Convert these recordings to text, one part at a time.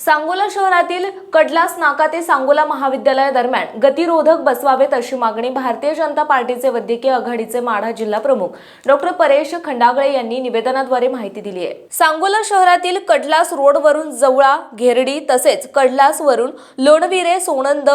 सांगोला शहरातील कडलास नाका ते सांगोला महाविद्यालयादरम्यान गतिरोधक बसवावेत अशी मागणी भारतीय जनता पार्टीचे वैद्यकीय आघाडीचे माढा जिल्हा प्रमुख डॉक्टर परेश खंडागळे यांनी निवेदनाद्वारे माहिती दिली आहे. सांगोला शहरातील कडलास रोडवरून जवळा घेरडी तसेच कडलास वरून लोणविरे सोनंद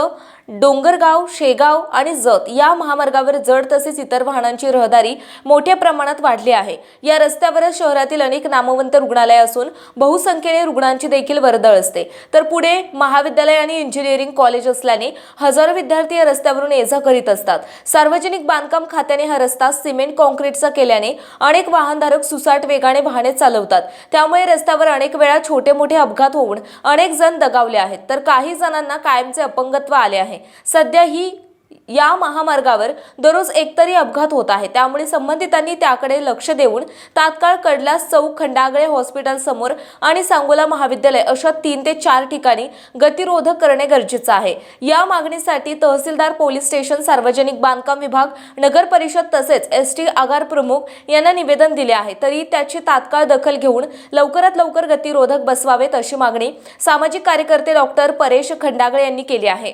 डोंगरगाव शेगाव आणि जत या महामार्गावर जड तसेच इतर वाहनांची रहदारी मोठ्या प्रमाणात वाढली आहे. या रस्त्यावरच शहरातील अनेक नामवंत रुग्णालय असून बहुसंख्येने रुग्णांची देखील वर्दळ असते. तर पुढे महाविद्यालय आणि इंजिनिअरिंग कॉलेज असल्याने हजारो विद्यार्थी या रस्त्यावरून ये जा करीत असतात. सार्वजनिक बांधकाम खात्याने हा रस्ता सिमेंट कॉन्क्रीटचा केल्याने अनेक वाहनधारक सुसाट वेगाने वाहने चालवतात. त्यामुळे रस्त्यावर अनेक वेळा छोटे मोठे अपघात होऊन अनेक जण दगावले आहेत. तर काही जणांना कायमचे अपंगत्व आले आहे. सध्या ही या महामार्गावर दररोज एकतरी अपघात होत आहे. त्यामुळे संबंधितांनी त्याकडे लक्ष देऊन तात्काळ कडलास चौक खंडागळे हॉस्पिटल समोर आणि सांगोला महाविद्यालय अशा तीन ते चार ठिकाणी गतिरोधक करणे गरजेचं आहे. या मागणीसाठी तहसीलदार पोलीस स्टेशन सार्वजनिक बांधकाम विभाग नगर परिषद तसेच एस टी आगार प्रमुख यांना निवेदन दिले आहे. तरी त्याची तात्काळ दखल घेऊन लवकरात लवकर गतिरोधक बसवावेत अशी मागणी सामाजिक कार्यकर्ते डॉक्टर परेश खंडागळे यांनी केली आहे.